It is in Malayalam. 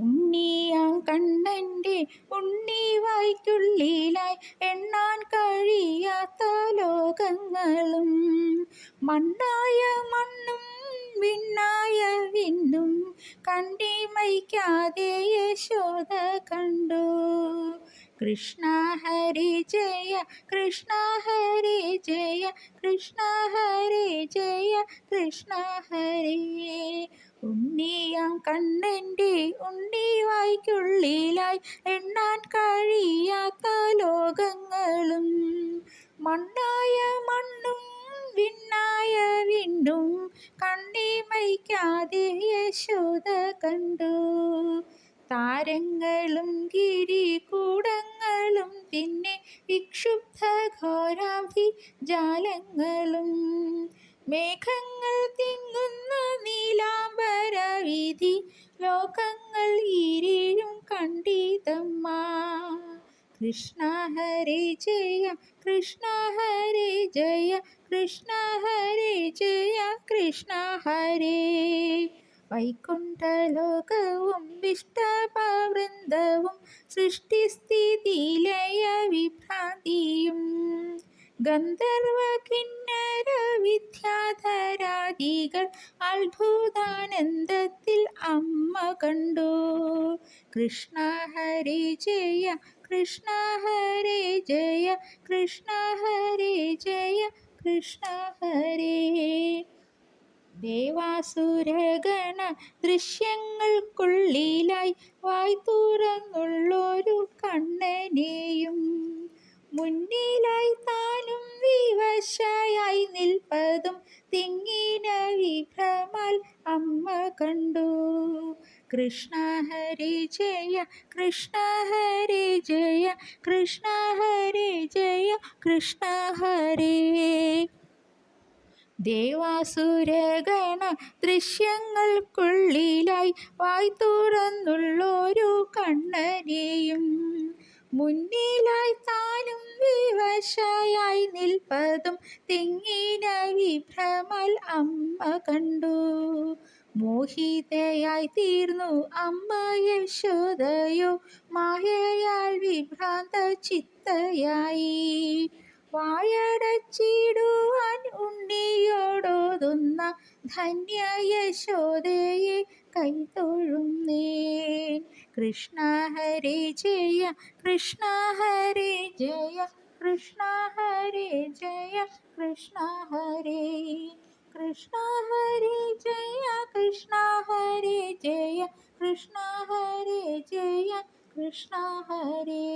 ഉണ്ണിയാം കണ്ണന്റെ ഉണ്ണി വായ്ക്കുള്ളിലായി എണ്ണാൻ കഴിയാത്ത ലോകങ്ങളും. മണ്ണായ മണ്ണും വിണ്ണായ വിണ്ണും കണ്ടിമയ്ക്കാതെ യശോദ കണ്ടു. കൃഷ്ണ ഹരി ജയ കൃഷ്ണ ഹരി ജയ കൃഷ്ണ ഹരി ജയ കൃഷ്ണ ഹരി ഉണ്ണിയാം കണ്ണന്റെ ഉണ്ണി വായ്ക്കുള്ളിലായി എണ്ണാൻ കഴിയാത്ത ലോകങ്ങളും. മണ്ണായ മണ്ണും വിണ്ണായ വിണ്ണും കണ്ണിമയ്ക്കാതെ യശോദ കണ്ടു. താരങ്ങളും ഗിരികൂടങ്ങളും പിന്നെ വിക്ഷുബ്ധ ഘോരാഭി ജാലങ്ങളും. മേഘങ്ങൾ തിങ്ങുന്ന നീലാംബര വീതി ലോകങ്ങൾ ഈരേഴും കണ്ടിതമ്മ. കൃഷ്ണ ഹരേ ജയ കൃഷ്ണ ഹരേ ജയ കൃഷ്ണ ഹരേ ജയ കൃഷ്ണ ഹരേ. വൈകുണ്ഠലോകവും വിഷ്ടവൃന്ദവും സൃഷ്ടിസ്ഥിതിലയ വിഭ്രാന്തിയും ഗന്ധർവ കിന്നര വിദ്യാധരാദികൾ അത്ഭുതാനന്ദത്തിൽ അമ്മ കണ്ടു. കൃഷ്ണ ഹരി ജയ കൃഷ്ണ ഹരി ജയ കൃഷ്ണ ഹരി ജയ കൃഷ്ണ ഹരി. ദേവാസുരഗണ ദൃശ്യങ്ങൾക്കുള്ളിലായി വായ് തുറന്നുള്ളൊരു കണ്ണനെയും വിഭ്രമാൽ അമ്മ കണ്ടു. കൃഷ്ണ ഹരി ജയ കൃഷ്ണ ഹരി ജയ കൃഷ്ണ ഹരി ജയ കൃഷ്ണ ഹരി. ദേവാസുരഗണ ദൃശ്യങ്ങൾക്കുള്ളിലായി വായ് തുറന്നുള്ളൊരു കണ്ണനെയും മുന്നിലായി താനും വിവശയായി നിൽപ്പതും തിങ്ങിന വിഭ്രമൽ അമ്മ കണ്ടു. മോഹിതയായി തീർന്നു അമ്മ യശോദയോ മായയാൽ വിഭ്രാന്ത ചിത്തയായി. ഉണ്ണിയോടോതുന്ന ധന്യ യശോദയെ കൈതൊഴുന്നേൻ കൃഷ്ണ ഹരേ ജയ കൃഷ്ണ ഹരേ ജയ കൃഷ്ണ ഹരേ ജയ കൃഷ്ണ ഹരേ കൃഷ്ണ ഹരേ ജയ കൃഷ്ണ ഹരേ ജയ കൃഷ്ണ ഹരേ ജയ കൃഷ്ണ ഹരേ